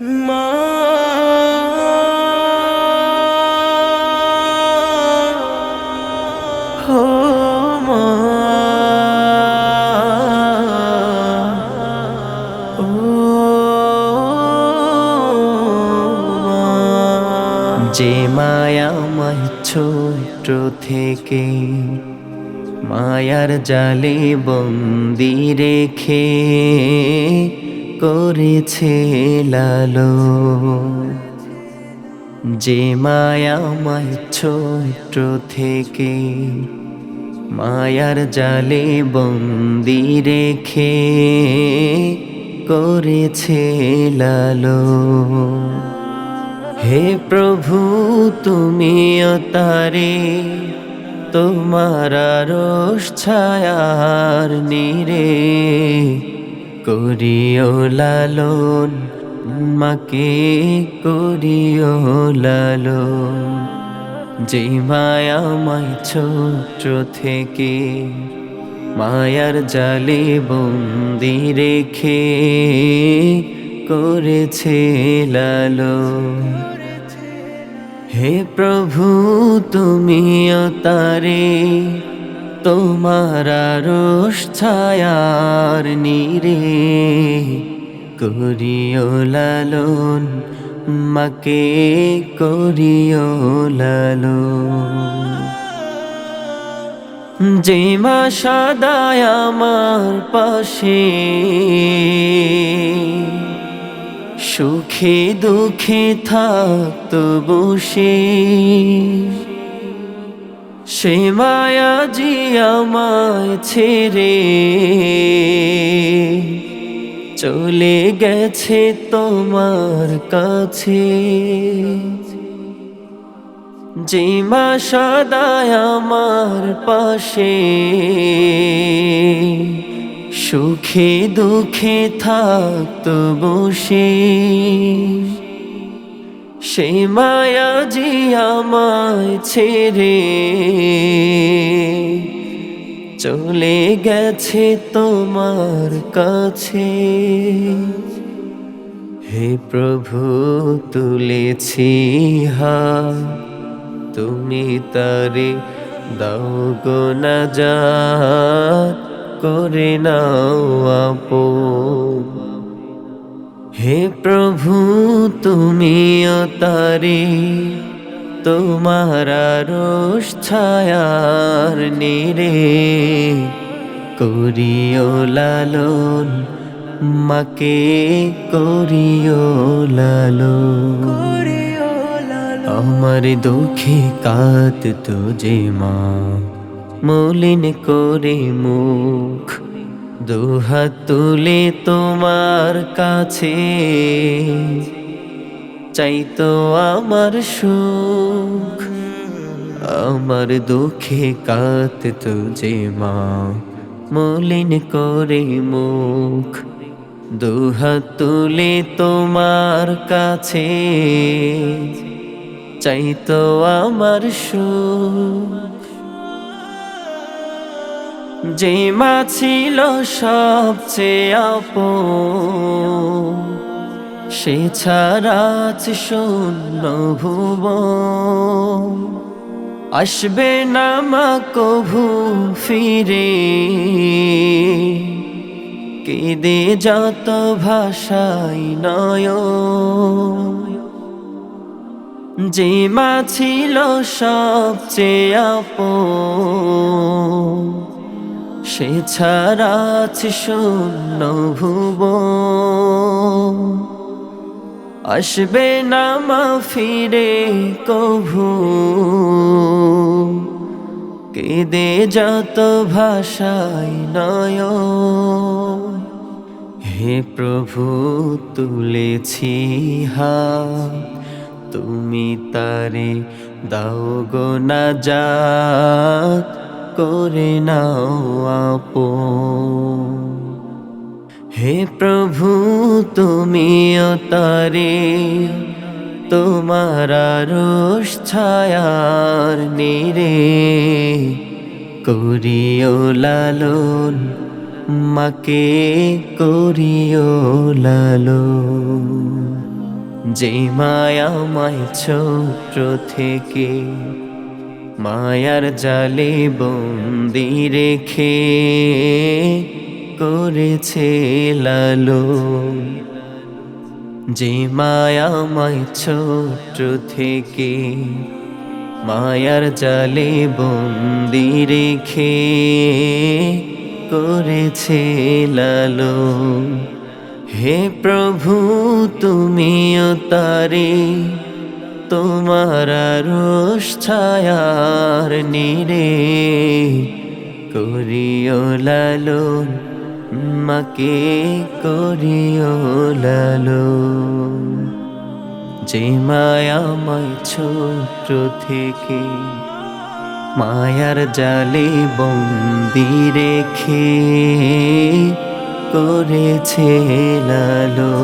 মা হো মা ও। যে মায়াময় ছোট থেকে মায়ার জালে বন্দি রেখে করেছে লালো যে মায়াময় ছোট থেকে মায়ার জালে বন্দি রেখে করেছে লালো হে প্রভু, তুমি তারে তোমার রোষ ছায়ার নিরে করিও লালন, মাকে করিও লালন। যে মায়াময় ছোট থেকে মায়ার জালে বন্দি রেখে করেছে লালো হে প্রভু, তুমি তারে তোমার রোষ ছায়ার নিরে করিও লালন, মাকে করিও লালন। যে মা সাদায় আমার পাশে, সুখে দুঃখে থাকতো বসে। সে মায়া আমায় ছেড়ে চলে গেছে তোমার কাছে। যে মা সদায় আমার পাশে, সুখে দুঃখে থাকতো বসে। সে মায়া জি আমায় ছেড়ে চলে গেছে তোমার কাছে। হে প্রভু, তুলেছি হা তুমি তারে দাও গো না যা করে নাও আপো হে প্রভু তুমি তারে তোমার রোষ ছায়ার নিরে করিও লালন মাকে করিও লালন। আমার দুঃখে কাত তুজে মা মলিন করে মুখ দুহাত তুলে তোমার কাছে। চাইতো আমার সুখ, আমার দুঃখে কাত তুজে মা মলিন করে মুখ। দুহাত তুলে তোমার কাছে। চাইতো আমার সুখ যে মা ছিল সবচেয়ে সে ছাড়া শূন্য ভুব আসবে না মা কভু ফিরে, কেঁদে যত ভাষাই নয় যে মা ছিল সবচেয়ে আপন সে ছাড়া শূন্য ভুব আসবে না মা ফিরে কভু। কেঁদে যত ভাষায় নয় হে প্রভু, তুলেছি হা তুমি তারে দাও গো না যা করে নাও আপো হে প্রভু, তুমি তারে তোমার রোষ ছায়ার নিরে করিও লালন, মাকে করিও লালন। যে মায়াময় ছোট থেকে মায়ার জালে বন্দি রেখে করেছে লালো। যে মায়াময় ছোট থেকে মায়ার জালে বন্দি রেখে করেছে লালো। হে প্রভু, তুমিও তারে তোমার রোষ ছায়ার নিরে করিও লালন, মাকে করিও লালন। যে মায়াময় ছোট থেকে মায়ার জালে বন্দি রেখে করেছে লালো